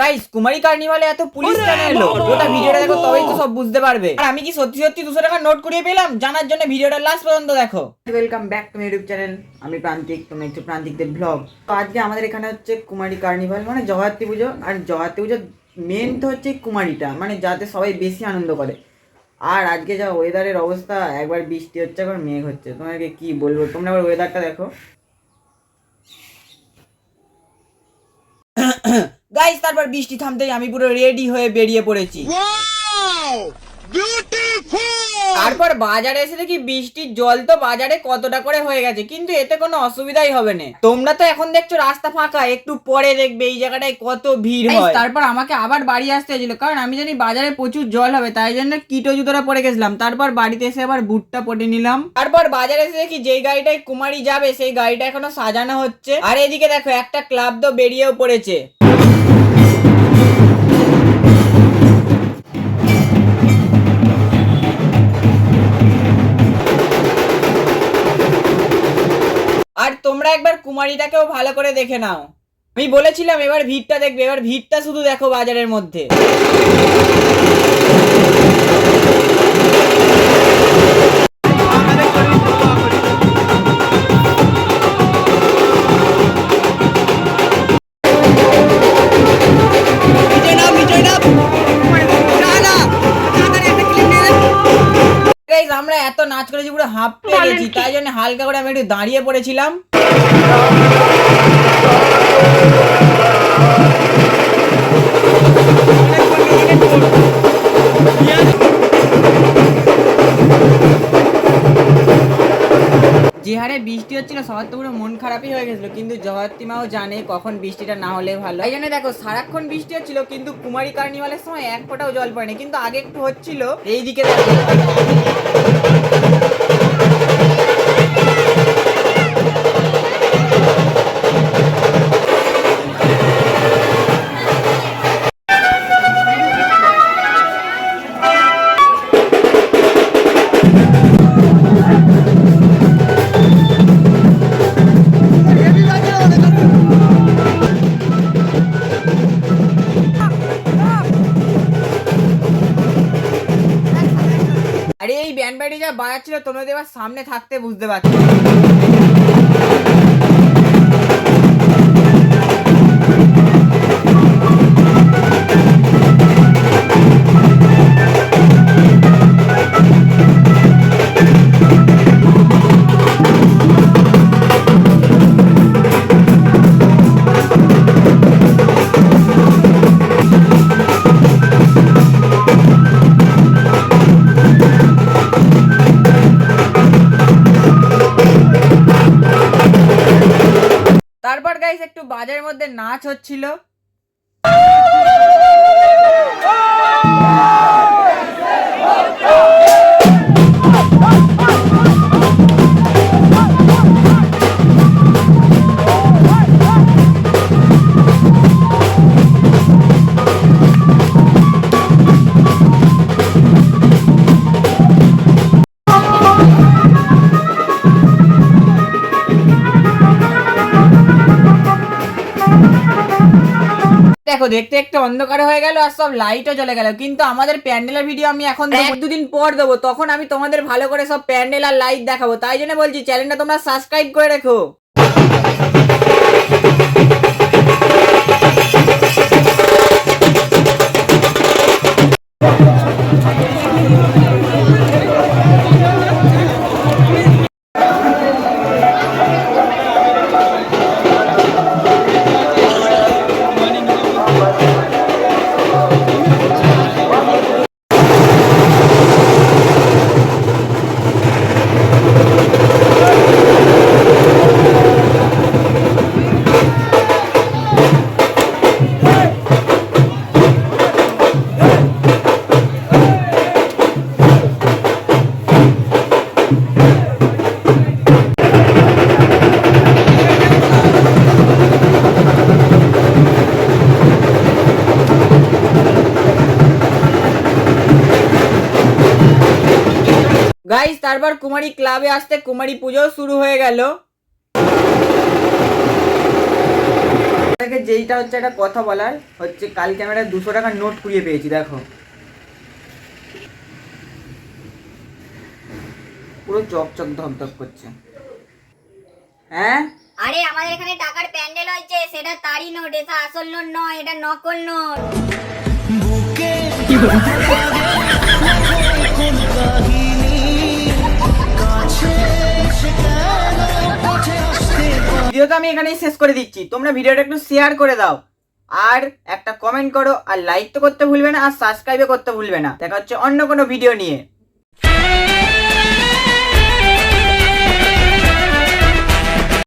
Guys কুমারী কার্নিভালে এত police কেন এলো। গোটা ভিডিওটা দেখো তবেই তো সব বুঝতে পারবে। আর আমি কি সত্যি সত্যি দুশো টাকা নোট করিয়ে পেলাম? জানার জন্য ভিডিওটা লাস্ট পর্যন্ত দেখো। Welcome back to YouTube channel আমি প্রান্তিক তুমি একটু প্রান্তিকদের ব্লগ তো আজকে আমাদের এখানে হচ্ছে কুমারী কার্নিভাল মানে জগাত্রী পুজো। আর জগাত্রী পুজো মেন তো হচ্ছে কুমারীটা মানে যাতে সবাই বেশি আনন্দ করে। আর আজকে যা ওয়েদারের অবস্থা একবার বৃষ্টি হচ্ছে একবার মেঘ হচ্ছে। তোমাকে কি বলব? তোমরা আবার ওয়েদারটা দেখো। গাইস তারপর বৃষ্টি থামতেই আমি পুরো রেডি হয়ে বেরিয়ে পড়েছি। তারপর বাজারে এসে দেখি বৃষ্টির জল তো বাজারে কতটা করে হয়ে গেছে কিন্তু এতে কোনো অসুবিধাই হবে না। তোমরা তো এখন দেখছ রাস্তা ফাঁকা একটু পরে দেখবে এই জায়গাটায় কত ভিড় হয়। তারপর আমাকে আবার বাড়ি আসতে হয়েছিল কারণ আমি জানি বাজারে প্রচুর জল হবে তাই জন্য কিটো জুতোটা পরে গেছিলাম। তারপর বাড়িতে এসে আবার বুটটা পরে নিলাম। তারপর বাজারে এসে দেখি যেই গাড়িটায় কুমারী যাবে সেই গাড়িটা এখনও সাজানো হচ্ছে। আর এদিকে দেখো একটা ক্লাব তো বেরিয়েও পড়েছে। আর তোমরা একবার কুমারীটাকেও ভালো করে দেখে নাও। আমি বলেছিলাম, এবার ভিড়টা দেখবে, এবার ভিড়টা শুধু দেখো বাজারের মধ্যে। নাচ করেছি পুরো হাঁপ পেয়ে গেছি। তাই জন্য হালকা করে আমি একটু দাঁড়িয়ে পড়েছিলাম। যে হারে বৃষ্টি হচ্ছিল সবার তো পুরো মন খারাপই হয়ে গেছিল, কিন্তু জগত্রী মাও জানে কখন বৃষ্টিটা না হলে ভালো। এই জন্য দেখো, সারাক্ষণ বৃষ্টি হচ্ছিল, কিন্তু কুমারী কার্নিভালের সময় এক ফোঁটাও জল পড়েনি, কিন্তু আগে একটু হচ্ছিল, এইদিকে দেখো। বাজাচ্ছিল তোমরা তো এবার সামনে থাকতে বুঝতে পারছ। তারপর গাইস একটু বাজারের মধ্যে নাচ হচ্ছিল। দেখো দেখতে একটু অন্ধকার হয়ে গেল আর সব লাইটও চলে গেল। কিন্তু আমাদের প্যান্ডেলের ভিডিও আমি এখন এক দুদিন পর দেবো তখন আমি তোমাদের ভালো করে সব প্যান্ডেল আর লাইট দেখাবো। তাই জন্য বলছি চ্যানেলটা তোমরা সাবস্ক্রাইব করে রেখো। গাইস তারপর কুমারী ক্লাবে আসতে কুমারী পুজো শুরু হয়ে গেল। যেইটা হচ্ছে একটা কথা বলার হচ্ছে কালকে আমি একটা দুশো টাকার নোট কুড়িয়ে পেয়েছি দেখো। পুরো চকচক ধকধক করছে। হ্যাঁ? আরে আমাদের এখানে টাকার প্যান্ডেল হয়েছে সেটা তারই নোট এটা আসল নোট নয় এটা নকল নোট ভিডিও তো আমি এখানেই শেষ করে দিচ্ছি। তোমরা ভিডিওটা একটু শেয়ার করে দাও। আর একটা কমেন্ট করো, আর লাইক তো করতে ভুলবে না, আর সাবস্ক্রাইবও করতে ভুলবে না। দেখা হচ্ছে অন্য কোনো ভিডিও নিয়ে।